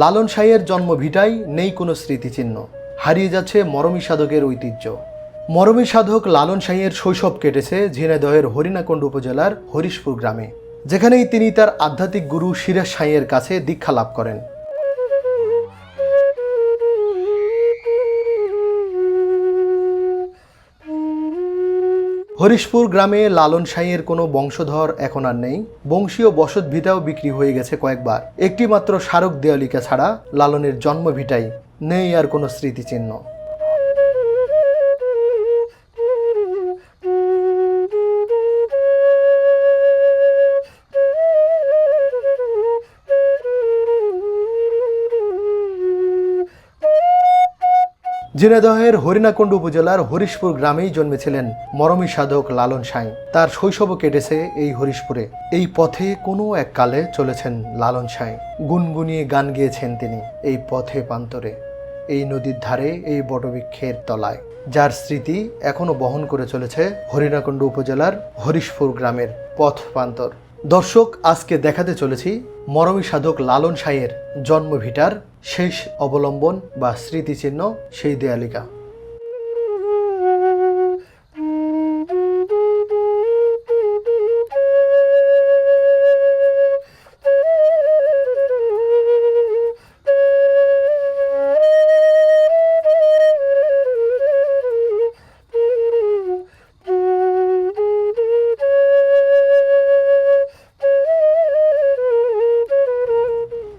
লালন সাইয়ের জন্ম ভিটাই নেই কোনো স্মৃতিচিহ্ন। হারিয়ে যাচ্ছে মরমী সাধকের ঐতিহ্য। মরমী সাধক লালন সাইয়ের শৈশব কেটেছে ঝিনাইদহের হরিণাকুণ্ড উপজেলার হরিশপুর গ্রামে। যেখানেই তিনি তার আধ্যাত্মিক গুরু সিরাজ সাইয়ের কাছে দীক্ষা লাভ করেন। হরিশপুর গ্রামে লালন সাইয়ের কোনো বংশধর এখন আর নেই। বংশীয় বসত ভিটাও বিক্রি হয়ে গেছে কয়েকবার। একটিমাত্র স্মারক দেয়ালিকা ছাড়া লালনের জন্মভিটাই নেই আর কোনো স্মৃতিচিহ্ন। ঝিনাইদহের হরিণাকুণ্ড উপজেলার হরিশপুর গ্রামেই জন্মেছিলেন মরমী সাধক লালন সাঁই। তার শৈশবও কেটেছে এই হরিশপুরে। এই পথে কোনো এক কালে চলেছেন লালন সাঁই। গুনগুনিয়ে গান গেয়েছেন তিনি এই পথে প্রান্তরে। এই নদীর ধারে এই বটবৃক্ষের তলায়। যার স্মৃতি এখনও বহন করে চলেছে হরিণাকুণ্ড উপজেলার হরিশপুর গ্রামের পথ প্রান্তর। দর্শক, আজকে দেখাতে চলেছি মরমী সাধক লালন সাইয়ের জন্মভিটার শেষ অবলম্বন বা স্মৃতিচিহ্ন সেই দেয়ালিকা।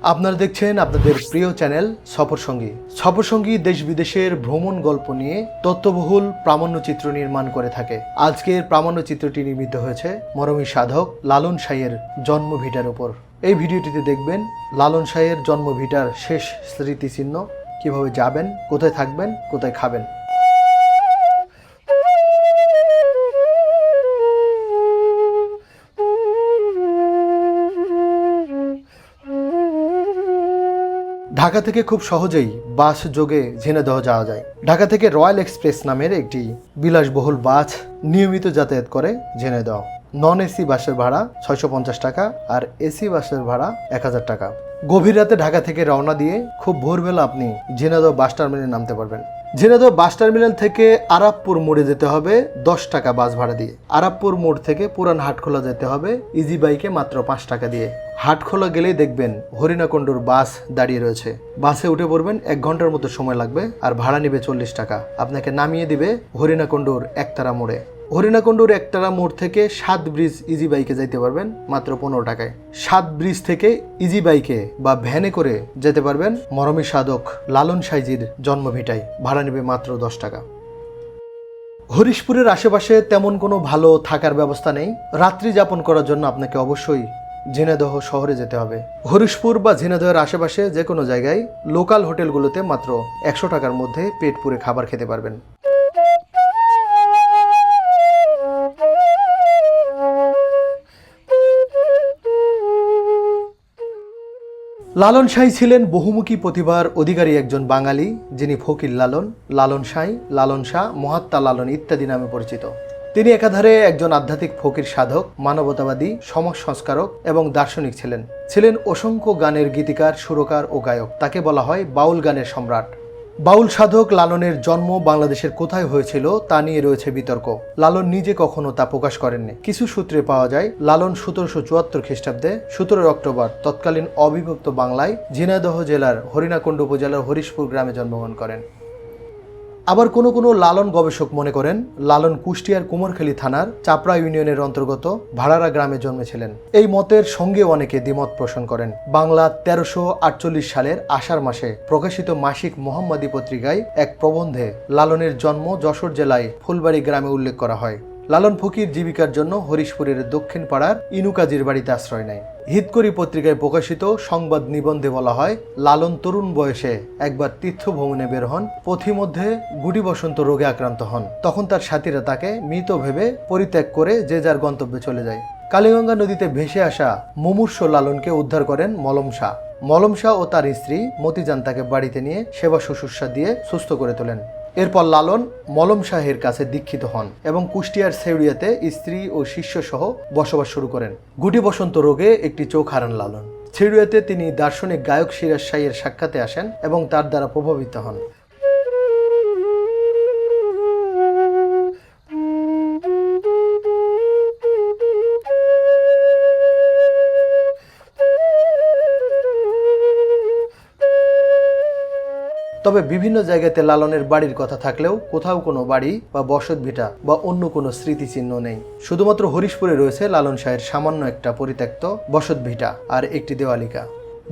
আপনারা দেখছেন আপনাদের প্রিয় চ্যানেল সফর সঙ্গী। সফর সঙ্গী দেশ বিদেশের ভ্রমণ গল্প নিয়ে তত্ত্ববহুল প্রামাণ্যচিত্র নির্মাণ করে থাকে। আজকের প্রামাণ্যচিত্রটি নির্মিত হয়েছে মরমী সাধক লালন সাইয়ের জন্মভিটার উপর। এই ভিডিওটিতে দেখবেন লালন সাইয়ের জন্মভিটার শেষ স্মৃতিচিহ্ন কীভাবে যাবেন, কোথায় থাকবেন, কোথায় খাবেন। ঢাকা থেকে খুব সহজেই বাস যোগে ঝিনাইদহ যাওয়া যায়। ঢাকা থেকে রয়্যাল এক্সপ্রেস নামের একটি বিলাসবহুল বাস নিয়মিত যাতায়াত করে ঝিনাইদহ নন এসি বাসের ভাড়া ছয়শো পঞ্চাশ টাকা আর এসি বাসের ভাড়া এক হাজার টাকা। গভীর রাতে ঢাকা থেকে রওনা দিয়ে খুব ভোরবেলা আপনি ঝিনাইদহ বাস টার্মিনালে নামতে পারবেন। ঝিনাইদহ বাস টার্মিনাল থেকে আরাবপুর মোড়ে যেতে হবে, দশ টাকা বাস ভাড়া দিয়ে। আরাবপুর মোড় থেকে পুরান হাটখোলা যেতে হবে ইজি বাইকে মাত্র পাঁচ টাকা দিয়ে। হাটখোলা গেলেই দেখবেন হরিণাকুণ্ডুর বাস দাঁড়িয়ে রয়েছে। বাসে উঠে পড়বেন, এক ঘণ্টার মতো সময় লাগবে, আর ভাড়া নিবে চল্লিশ টাকা। আপনাকে নামিয়ে দিবে হরিণাকুণ্ডুর একতারা মোড়ে। হরিণাকুণ্ডুর একটারা মোড় থেকে সাত ব্রিজ ইজি বাইকে যাইতে পারবেন, মাত্র পনেরো টাকায়। সাত ব্রিজ থেকে ইজি বাইকে বা ভ্যানে করে যেতে পারবেন মরমী সাধক লালন সাইজির জন্মভিটাই ভাড়া নেবে মাত্র দশ টাকা। হরিশপুরের আশেপাশে তেমন কোনো ভালো থাকার ব্যবস্থা নেই। রাত্রি যাপন করার জন্য আপনাকে অবশ্যই ঝিনাইদহ শহরে যেতে হবে। হরিশপুর বা ঝিনাইদহের আশেপাশে যে কোনো জায়গায় লোকাল হোটেলগুলোতে মাত্র একশো টাকার মধ্যে পেট পুরে খাবার খেতে পারবেন। লালন সাঁই ছিলেন বহুমুখী প্রতিভার অধিকারী একজন বাঙালি, যিনি ফকির লালন লালন সাঁই লালন শাহ, মহাত্মা লালন ইত্যাদি নামে পরিচিত। তিনি একাধারে একজন আধ্যাত্মিক ফকির সাধক, মানবতাবাদী সমাজ সংস্কারক এবং দার্শনিক ছিলেন। ছিলেন অসংখ্য গানের গীতিকার, সুরকার ও গায়ক। তাকে বলা হয় বাউল গানের সম্রাট। বাউল সাধক লালনের জন্ম বাংলাদেশের কোথায় হয়েছিল তা নিয়ে রয়েছে বিতর্ক। লালন নিজে কখনো তা প্রকাশ করেননি। কিছু সূত্রে পাওয়া যায়, লালন সতেরোশো চুয়াত্তর খ্রিস্টাব্দে সতেরোই অক্টোবর তৎকালীন অবিভক্ত বাংলায় ঝিনাইদহ জেলার হরিণাকুণ্ড উপজেলার হরিশপুর গ্রামে জন্মগ্রহণ করেন। আবার কোনো কোনো লালন গবেষক মনে করেন, লালন কুষ্টিয়ার কুমোরখালী থানার চাপড়া ইউনিয়নের অন্তর্গত ভাড়ারা গ্রামে জন্মেছিলেন। এই মতের সঙ্গে অনেকে দ্বিমত পোষণ করেন। বাংলা তেরোশো আটচল্লিশ সালের আষাঢ় মাসে প্রকাশিত মাসিক মোহাম্মদী পত্রিকায় এক প্রবন্ধে লালনের জন্ম যশোর জেলায় ফুলবাড়ি গ্রামে উল্লেখ করা হয়। লালন ফকির জীবিকার জন্য হরিশপুরের দক্ষিণ পাড়ার ইনুকাজির বাড়িতে আশ্রয় নেয়। হিতকরি পত্রিকায় প্রকাশিত সংবাদ নিবন্ধে বলা হয়, লালন তরুণ বয়সে একবার তীর্থ ভ্রমণে বের হন, পথিমধ্যে গুটি বসন্ত রোগে আক্রান্ত হন। তখন তার সাথীরা তাকে মৃত ভেবে পরিত্যাগ করে যে যার গন্তব্যে চলে যায়। কালীগঙ্গা নদীতে ভেসে আসা মুমূর্ষ লালনকে উদ্ধার করেন মলম শাহ। মলম শাহ ও তার স্ত্রী মতিজান তাকে বাড়িতে নিয়ে সেবা শুশ্রূষা দিয়ে সুস্থ করে তোলেন। এরপর লালন মলম শাহের কাছে দীক্ষিত হন এবং কুষ্টিয়ার সেউরিয়াতে স্ত্রী ও শিষ্য সহ বসবাস শুরু করেন। গুটি বসন্ত রোগে একটি চোখ হারান লালন। ছিড়ুয়াতে তিনি দার্শনিক গায়ক সিরাজ শাহের সাক্ষাতে আসেন এবং তার দ্বারা প্রভাবিত হন। তবে বিভিন্ন জায়গাতে লালনের বাড়ির কথা থাকলেও কোথাও কোনো বাড়ি বা বসত ভিটা বা অন্য কোনো স্মৃতিচিহ্ন নেই। শুধুমাত্র হরিশপুরে রয়েছে লালন শাহের সামান্য একটা পরিত্যক্ত বসত ভিটা আর একটি দেওয়ালিকা।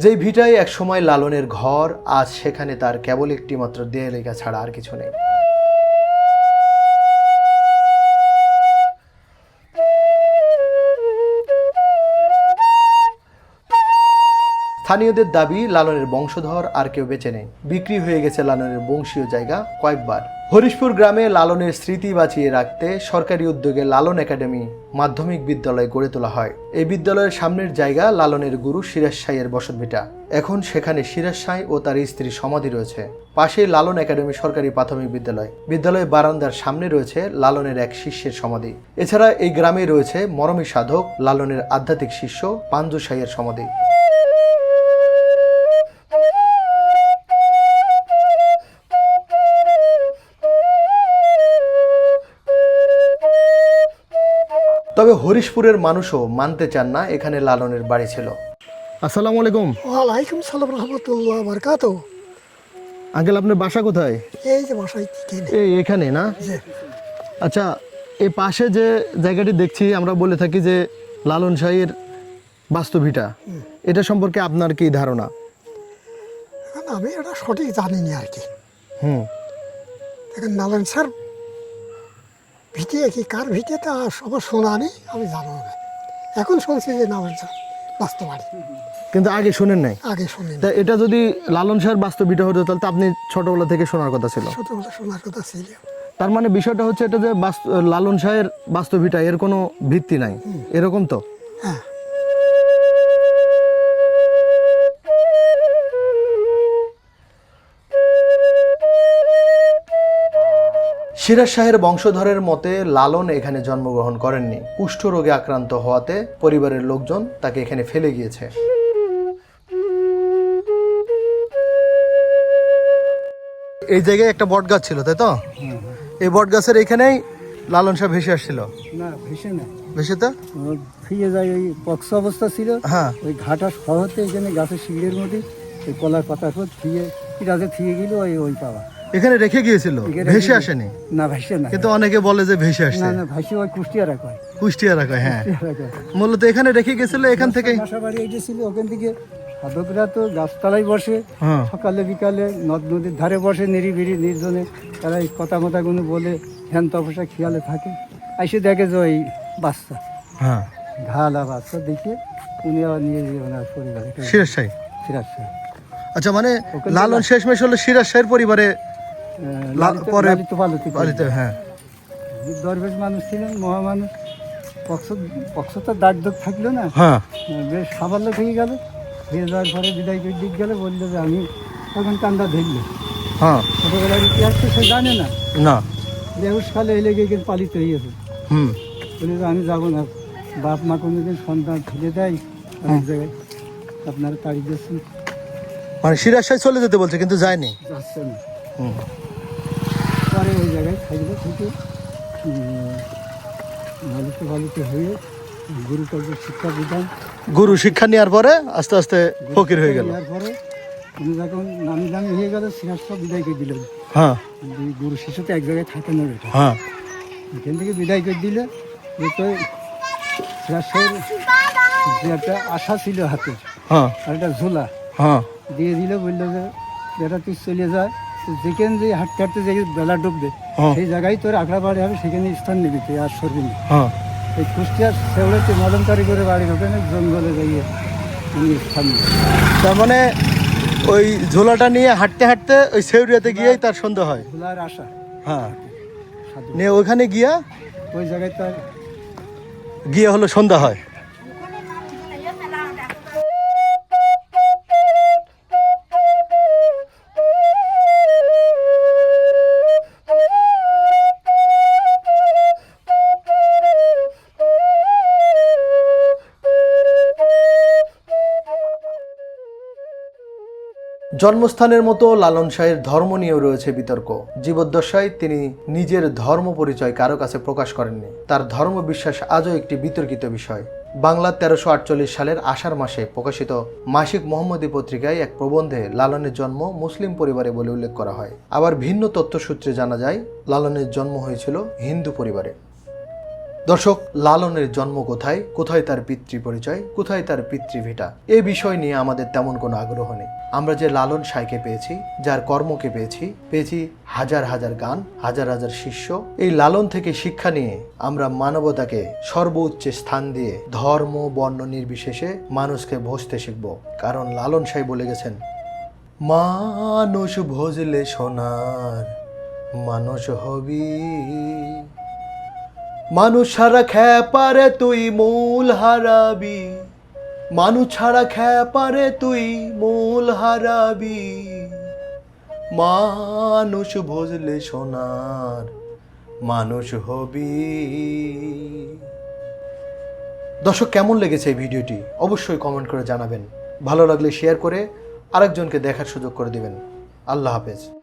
যেই ভিটায় একসময় লালনের ঘর, আজ সেখানে তার কেবল একটি মাত্র দেয়ালিকা ছাড়া আর কিছু নেই। স্থানীয়দের দাবি, লালনের বংশধর আর কেউ বেঁচে নেই। বিক্রি হয়ে গেছে লালনের বংশীয় জায়গা কয়েকবার। হরিশপুর গ্রামে লালনের স্মৃতি বাঁচিয়ে রাখতে সরকারি উদ্যোগে লালন একাডেমি মাধ্যমিক বিদ্যালয় গড়ে তোলা হয়। এই বিদ্যালয়ের সামনের জায়গা লালনের গুরু সিরাজ সাইয়ের বসতভিটা। এখন সেখানে সিরাজ সাই ও তার স্ত্রীর সমাধি রয়েছে। পাশে লালন একাডেমি সরকারি প্রাথমিক বিদ্যালয়। বিদ্যালয়ের বারান্দার সামনে রয়েছে লালনের এক শিষ্যের সমাধি। এছাড়া এই গ্রামে রয়েছে মরমী সাধক, লালনের আধ্যাত্মিক শিষ্য, পাঞ্জু সাইয়ের সমাধি। তবে হরিশপুরের মানুষও মানতে চান না এখানে লালনের বাড়ি ছিল। আসসালামু আলাইকুম। ওয়ালাইকুম সালাম রহমতুল্লাহ বরকাত আঙ্কেল আপনার বাসা কোথায়? এই যে বাসায় এই এখানে না? আচ্ছা এই পাশে যে জায়গাটি দেখছি আমরা বলে থাকি যে লালন শাহের বাস্তবিটা। এটা সম্পর্কে আপনার কি ধারণা? আমি এটা সঠিক জানি না আর কি। হুম। এখন নারায়ণ স্যার ভিটিয়ে কি কার ভিটিয়ে তা সবার শোনা নেই আমি জানো না। এখন শুনছি যে নাম স্যার বাস্তবাড়ি। কিন্তু আগে শুনেন নাই? আগে শুনি তা এটা যদি লালন শাহের বাস্তবিটা হতো তাহলে তো আপনি ছোটবেলা থেকে শোনার কথা ছিল। ছোটবেলা শোনার কথা ছিল। তার মানে বিষয়টা হচ্ছে এটা যে লালন শাহের বাস্তবিটা এর কোনো ভিত্তি নাই। এরকম তো? হ্যাঁ। সিরাজ শাহের বংশধরের মতে লালন এখানে জন্মগ্রহণ করেননি। কুষ্ঠ রোগে আক্রান্ত হওয়াতে পরিবারের লোকজন তাকে এখানে ফেলে গিয়েছে। এই জায়গায় একটা বট গাছ ছিল তাই তো? এই বট গাছের এখানেই লালন শাহ ভেসে আসছিল? না ভেসে না ভেসে তো? ফিরে যায় ওই পক্স অবস্থা ছিল। হ্যাঁ। ওই ঘাটা শহরতে এখানে গাছের শিড়ের মধ্যে ওই কলার পাতার পর থিয়ে কিরাতে থিয়ে গেল ওই ওই পাওয়া। এখানে রেখে গিয়েছিল ভেসে আসেনি? না ভেসে না। কিন্তু অনেকে বলে যে ভেসে আসে না না ভাসি ওই কুষ্টিয়া রাখা হয়। কুষ্টিয়া রাখা হ্যাঁ মূলত এখানে রেখে গেছিল এখান থেকে বাড়ি এইটা ছিল ওখান থেকে সাধকরা তো গাছতলায় বসে হ্যাঁ। সকালে বিকালে নদ নদীর ধারে বসে নিরিবিরি নির্জনে। তারা এই কথা মতাগুলো বলে ধ্যান তপসা খেয়ালে থাকে। এসে দেখে যে ওই বাচ্চা। হ্যাঁ। ঘালা বাচ্চা দেখে উনি আবার নিয়ে গিয়ে ওনার পরিবারে সিরাজ শাহী ফিরাচ্ছে আচ্ছা মানে লালন শেষমেশ হলো সিরাজ শাহের পরিবারে পরে পালিত হ্যাঁ। দরবেশ মানুষ ছিলেন মহামানুষ পক্ষ পক্ষ তো দাগ দোগ থাকল না। হ্যাঁ। বেশ সাফল্য থেকে গেল। হয়ে যাওয়ার পরে বিদায় করে দিক গেলে বলল যে আমি তখন কান্দা ধরলো। হ্যাঁ। ছোটোবেলার ইতিহাস তো সে জানে না। না। খালে এলে গিয়ে কিন্তু পালিত হয়েছে হুম। বলে আমি যাব না। বাপ মা কোনোদিন সন্তান ফেলে দেয় অনেক জায়গায়। আপনারা তাড়ি দিচ্ছেন মানে সিরাজ শাহ চলে যেতে বলছে কিন্তু যায়নি। যাচ্ছে না। হুম। পরে ওই জায়গায় থাকবে থেকে ভালোতে ভালোতে হয়ে গুরুকে শিক্ষা বিধান গুরু শিক্ষা নেওয়ার পরে আস্তে আস্তে ফকির হয়ে গেল। পরে উনি যখন নামি দামি হয়ে গেল সব বিদায় করে দিলেন। হ্যাঁ। গুরু শিশু তো এক জায়গায় থাকে না হ্যাঁ। এখান থেকে বিদায় করে দিলে যে তো যে একটা আশা ছিল হাতে হ্যাঁ। আর একটা ঝোলা। হ্যাঁ। দিয়ে দিলে বলল যে বেটা তুই চলে যায় যেখানে যে হাঁটতে হাঁটতে যে বেলা ডুববে হ্যাঁ। সেই জায়গায় তোর আখড়া বাড়ি হবে সেখানে স্থান নিবি তুই আর সরবি না। হ্যাঁ। এই কুষ্টিয়ার সেওড়াতে মলমকারি করে বাড়ির ওখানে জঙ্গলে যাইয়ে উনি স্থান তার মানে ওই ঝোলাটা নিয়ে হাঁটতে হাঁটতে ওই সেউরিয়াতে গিয়েই তার সন্দেহ হয়? খোলার আশা। হ্যাঁ। নিয়ে ওখানে গিয়া ওই জায়গায় তার গিয়ে হলো সন্ধ্যা হয়? জন্মস্থানের মতো লালন শাহের ধর্ম নিয়েও রয়েছে বিতর্ক। জীবদ্দশায় তিনি নিজের ধর্ম পরিচয় কারও কাছে প্রকাশ করেননি। তার ধর্ম বিশ্বাস আজও একটি বিতর্কিত বিষয়। বাংলা তেরোশো আটচল্লিশ সালের আষাঢ় মাসে প্রকাশিত মাসিক মোহাম্মদী পত্রিকায় এক প্রবন্ধে লালনের জন্ম মুসলিম পরিবারে বলে উল্লেখ করা হয়। আবার ভিন্ন তথ্যসূত্রে জানা যায়, লালনের জন্ম হয়েছিল হিন্দু পরিবারে। দর্শক, লালনের জন্ম কোথায়? কোথায় তার পিতৃ পরিচয় কোথায় তার পিতৃভিটা? এ বিষয় নিয়ে আমাদের তেমন কোনো আগ্রহ নেই। আমরা যে লালন সাইকে পেয়েছি, যার কর্মকে পেয়েছি পেয়েছি হাজার হাজার গান, হাজার হাজার শিষ্য। এই লালন থেকে শিক্ষা নিয়ে আমরা মানবতাকে সর্বোচ্চ স্থান দিয়ে ধর্ম, বর্ণ নির্বিশেষে মানুষকে ভসতে শিখব। কারণ লালন সাই বলে গেছেন, মানুষ ভজলে সোনার, মানুষ হবি। মানুষ ছাড়া খ্যাপারে তুই মূল হারাবি। মানুষ ছাড়া খ্যাপারে তুই মূল হারাবি। মানুষ ভজলে সোনার মানুষ হবি। দর্শক, কেমন লেগেছে এই ভিডিওটি? অবশ্যই কমেন্ট করে জানাবেন। ভালো লাগলে শেয়ার করে আরেকজনকে দেখার সুযোগ করে দিবেন। আল্লাহ হাফেজ।